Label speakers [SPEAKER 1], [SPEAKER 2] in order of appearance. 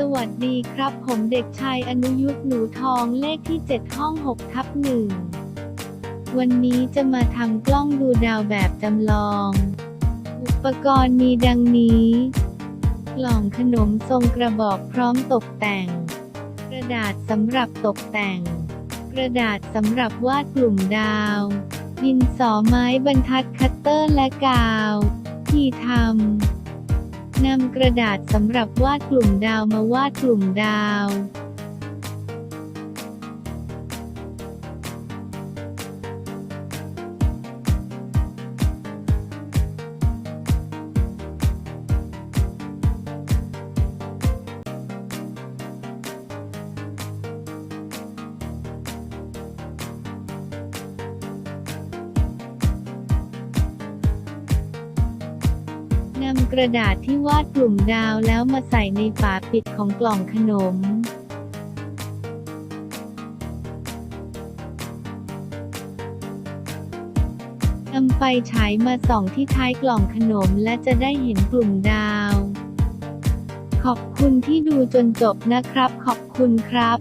[SPEAKER 1] สวัสดีครับ ผมเด็กชายอนุยุทธหนูทองเลขที่ 7 ห้อง6ทับหนึ่งวันนี้จะมาทำกล้องดูดาวแบบจำลอง อุปกรณ์มีดังนี้ กล่องขนมทรงกระบอกพร้อมตกแต่ง กระดาษสำหรับตกแต่ง กระดาษสำหรับวาดกลุ่มดาวดินสอไม้บรรทัดคัตเตอร์และกาว ที่ทำ นำกระดาษสำหรับวาดกลุ่มดาวมาวาดกลุ่มดาว กระดาษที่วาดกลุ่มดาวแล้วมาใส่ในฝาปิดของกล่องขนมนำไฟฉายมาส่องที่ท้ายกล่องขนมและจะได้เห็นกลุ่มดาว ขอบคุณที่ดูจนจบนะครับ ขอบคุณครับ